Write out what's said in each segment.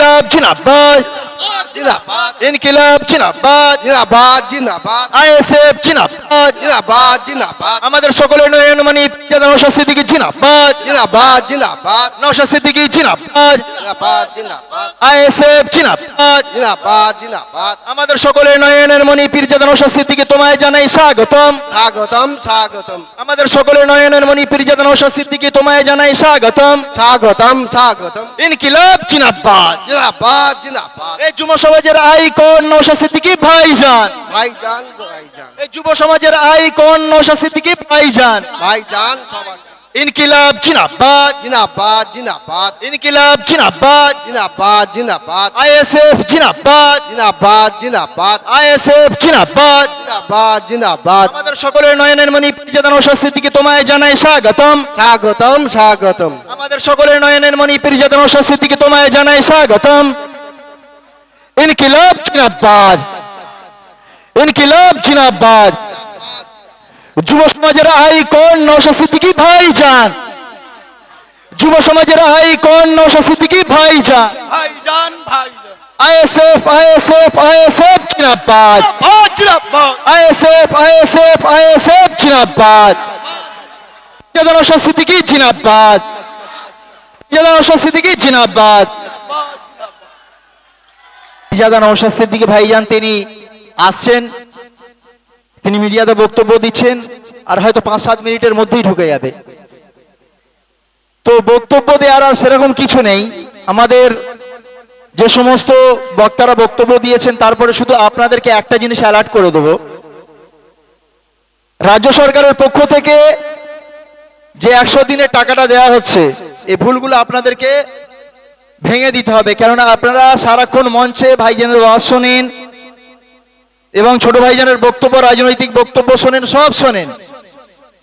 ইনকিলাব জিন্দাবাদ জিন্দাবাদ। ইনকিলাব জিন্দাবাদ। জিন্দাবাদ জিন্দাবাদ। আইএসএফ জিন্দাবাদ। জিন্দাবাদ জিন্দাবাদ আমাদের সকলের নয়নমণি সিদ্দিকী জিন্দাবাদ। জিন্দাবাদ জিন্দাবাদ। নৌশাদ সিদ্দিকী জিন্দাবাদ। জিন্দাবাদ জিন্দাবাদ। আইএসএফ জিন্দাবাদ। জিন্দাবাদ জিন্দাবাদ। আমাদের সকলের নয়নের মণি পীরজাদা নৌশাদ সিদ্দিকী তোমায় জানাই স্বাগতম। স্বাগতম স্বাগতম। আমাদের সকলের নয়নের মণি পীরজাদা নৌশাদ সিদ্দিকী তোমায় জানাই স্বাগতম। স্বাগতম স্বাগতম। ইনকিলাব জিন্দাবাদ। জিন্দাবাদ জিন্দাবাদ। এই যুব সমাজের আইকন নৌশাদ সিদ্দিকী ভাইজান। ভাইজান ভাইজান। এই যুব সমাজের আইকন নৌশাদ সিদ্দিকী ভাইজান। ভাইজান ইনকিলাব জিনাবাদ। জিন্দাবাদ জিন্দাবাদ ইনকিলাব জিনাবাদ। জিন্দাবাদ জিন্দাবাদ আইএসএফ জিন্দাবাদ জিন্দাবাদ জিন্দাবাদ আইএসএফ জিন্দাবাদ জিন্দাবাদ জিন্দাবাদ আমাদের সকলের নয়নের মণি পীরজাদা নৌশাদ সিদ্দিকী তোমায় জানাই স্বাগতম। স্বাগতম স্বাগতম। আমাদের সকলের নয়নের মণি পীরজাদা নৌশাদ সিদ্দিকী তোমায় জানাই স্বাগতম। ইনকিলাব জিন্দাবাদ ইনকিলাব জিন্দাবাদ যুব সমাজের আইকন নৌশাদ সিদ্দিকী ভাইজান। যুব সমাজের আইকন নৌশাদ সিদ্দিকী ভাইজান। ভাইজান আইএসএফ আইএসএফ আইএসএফ জিন্দাবাদ আইএসএফ আইএসএফ আইএসএফ জিন্দাবাদ পীরজাদা সিদ্দিকী জিন্দাবাদ পীরজাদা সিদ্দিকী জিন্দাবাদ পীরজাদা নৌশাদ সিদ্দিকী ভাইজান তিনি আসছেন। তিনি মিডিয়াতে বক্তব্য দিচ্ছেন আর হয়তো পাঁচ সাত মিনিটের মধ্যেই ঢুকে যাবে। তো বক্তব্য দেওয়ার আর সেরকম কিছু নেই। আমাদের যে সমস্ত বক্তারা বক্তব্য দিয়েছেন, তারপরে শুধু আপনাদেরকে একটা জিনিস অ্যালার্ট করে দেব। রাজ্য সরকারের পক্ষ থেকে যে একশো দিনের টাকাটা দেওয়া হচ্ছে, এই ভুলগুলো আপনাদেরকে ভেঙে দিতে হবে। কেননা আপনারা সারাক্ষণ মঞ্চে ভাইজানের ওয়াজ শোনেন এবং ছোট ভাইজানের বক্তব্য, রাজনৈতিক বক্তব্য শোনেন, সব শোনেন।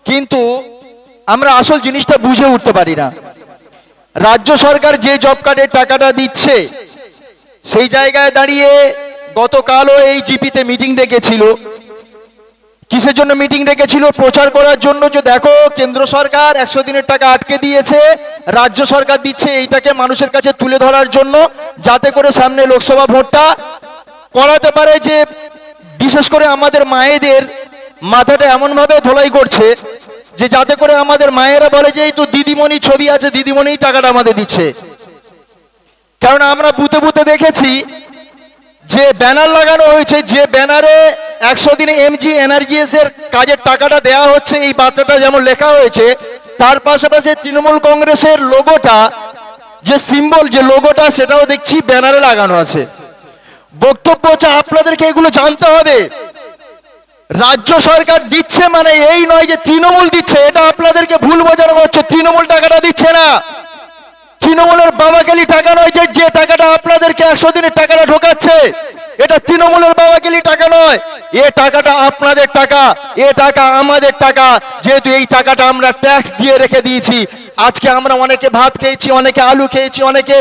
কিন্তু আমরা আসল জিনিসটা বুঝে উঠতে পারি না। রাজ্য সরকার যে জব কার্ডের টাকাটা দিচ্ছে, সেই জায়গায় দাঁড়িয়ে গতকালও এই জিপিতে মিটিং ডেকেছিল কিসের জন্য মিটিং ডেকেছিল? প্রচার করার জন্য যে দেখো, কেন্দ্র সরকার একশো দিনের টাকা আটকে দিয়েছে, রাজ্য সরকার দিচ্ছে এইটাকে মানুষের কাছে তুলে ধরার জন্য, যাতে করে সামনে লোকসভা ভোটটা করাতে পারে যে বিশেষ করে আমাদের মায়েদের মাথাটা এমনভাবে ধোলাই করছে যে যাতে করে আমাদের মায়েরা বলে যে এই তো দিদিমণি ছবি আছে দিদিমণি টাকাটা আমাদের দিচ্ছে। কারণ আমরা বুতে বুতে দেখেছি যে ব্যানার লাগানো হয়েছে, যে ব্যানারে একশো দিনে এমজি এনার্জিএস এর কাজের টাকাটা দেওয়া হচ্ছে, এই বার্তাটা যেমন লেখা হয়েছে, তার পাশাপাশি তৃণমূল কংগ্রেসের লোগোটা, যে সিম্বল যে লোগোটা, সেটাও দেখছি, ব্যানারে লাগানো আছে। বক্তব্য হচ্ছে, আপনাদেরকে এগুলো জানতে হবে। রাজ্য সরকার দিচ্ছে মানে এই নয় যে তৃণমূল দিচ্ছে, এটা আপনাদেরকে ভুল বোঝানো হচ্ছে, তৃণমূল টাকাটা দিচ্ছে না। তৃণমূলের বাবাকেলি টাকা নয় যে যে টাকাটা আপনাদেরকে একশো দিনের টাকাটা ঢোকাচ্ছে, এটা তৃণমূলের বাবাকেলি টাকা নয়। এ টাকাটা আপনাদের টাকা, এ টাকা আমাদের টাকা। যেহেতু এই টাকাটা আমরা ট্যাক্স দিয়ে রেখে দিয়েছি, আজকে আমরা অনেকে ভাত খেয়েছি, অনেকে আলু খেয়েছি, অনেকে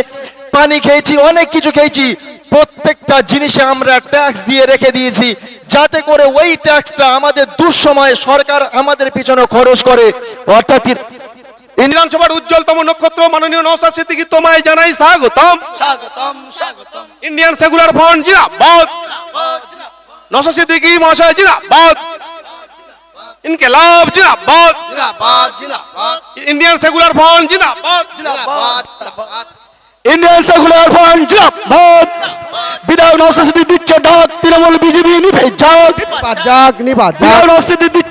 পানি খেয়েছি, অনেক কিছু খেয়েছি। প্রত্যেকটা জিনিসে আমরা ট্যাক্স দিয়ে রেখে দিয়েছি, যাতে করে ওই ট্যাক্সটা আমাদের দুঃসময়ে সরকার আমাদের পিছনে খরচ করে। অর্থাৎ ইন্ডিয়ান সভার উজ্জ্বলতম নক্ষত্র মাননীয় নৌসাদ সিদ্দিকি তোমায় জানাই স্বাগতম। স্বাগতম স্বাগতম। ইন্ডিয়ান সেকুলার ফ্রন্ট জিন্দাবাদ। নৌসাদ সিদ্দিকি মহাশয় জিন্দাবাদ। ইনকেলাব জিন্দাবাদ। জিন্দাবাদ জিন্দাবাদ। ইন্ডিয়ান সেকুলার ফ্রন্ট জিন্দাবাদ। জিন্দাবাদ জিন্দাবাদ। ইন্ডিয়ান সেকুলার ফ্রন্ট জিন্দাবাদ। বিধায়ক নৌসাদি দিচ্ছে ডাক তৃণমূল বিজেপি নিভে যাক। নিবাদ যাক নিবাদ যাক।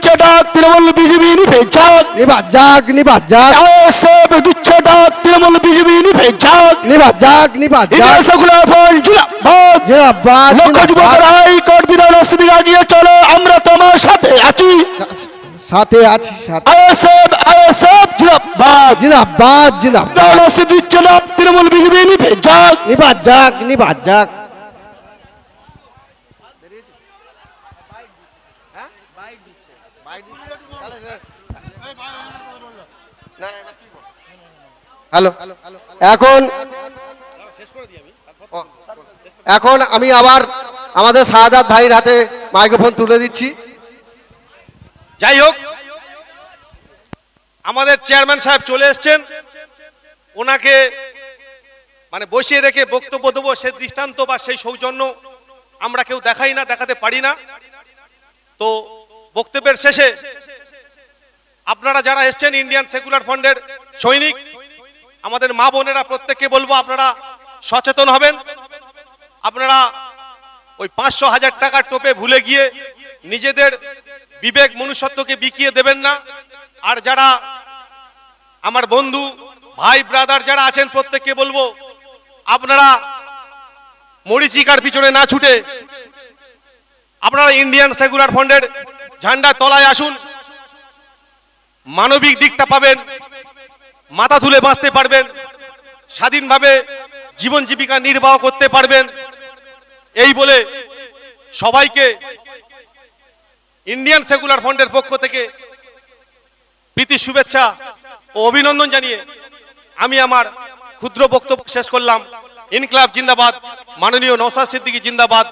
দিচ্ছে ডাক তৃণমূল বিজেপি নিভে যাক নিবাদ যাক নিবাদ যাক আইএসএফ দিচ্ছে ডাক তৃণমূল বিজেপি নিভে যাক নিবাদ যাক নিবাদ যাক সেকুলার ফ্রন্ট জিন্দাবাদ জিন্দাবাদ লক্ষ যুবকের হাইকোর্ট চলো আমরা তোমার সাথে আছি। সাথে আছি সাথে। আইএসএফ জিন্দাবাদ জিন্দাবাদ জিন্দাবাদ বিধায়ক নৌসাদি দিচ্ছে ডাক তৃণমূল বিজেপি নিভে যাক নিবাদ যাক নিবাদ যাক হ্যালো। এখন এখন আমি আবার আমাদের শাহাদাত ভাইয়ের হাতে মাইক্রোফোন তুলে দিচ্ছি। যাই হোক আমাদের চেয়ারম্যান সাহেব চলে এসেছেন। ওনাকে মানে বসিয়ে রেখে বক্তব্য দেবো সে দৃষ্টান্ত বা সেই সৌজন্য আমরা কেউ দেখাই না দেখাতে পারি না। তো বক্তব্যের শেষে আপনারা যারা এসছেন ইন্ডিয়ান সেকুলার ফান্ডের সৈনিক, আমাদের মা বোনেরা প্রত্যেককে বলব আপনারা সচেতন হবেন। আপনারা ওই পাঁচশো হাজার টাকার টোপে ভুলে গিয়ে নিজেদের বিবেক মনুষ্যত্বকে বিকিয়ে দেবেন না। আর যারা আমার বন্ধু, ভাই, ব্রাদার যারা আছেন প্রত্যেককে বলব, আপনারা মরিচিকার পিছনে না ছুটে আপনারা ইন্ডিয়ান সেকুলার ফান্ডের ঝান্ডার তলায় আসুন। মানবিক দিকটা পাবেন, মাথা তুলে বাঁচতে পারবেন, স্বাধীনভাবে জীবন জীবিকা নির্বাহ করতে পারবেন। এই বলে সবাইকে ইন্ডিয়ান সেকুলার ফান্ডের পক্ষ থেকে প্রীতি, শুভেচ্ছা ও অভিনন্দন জানিয়ে আমি আমার ক্ষুদ্র বক্তব্য শেষ করলাম। ইনকলাব জিন্দাবাদ, মাননীয় নৌসাদ সিদ্দিকী জিন্দাবাদ।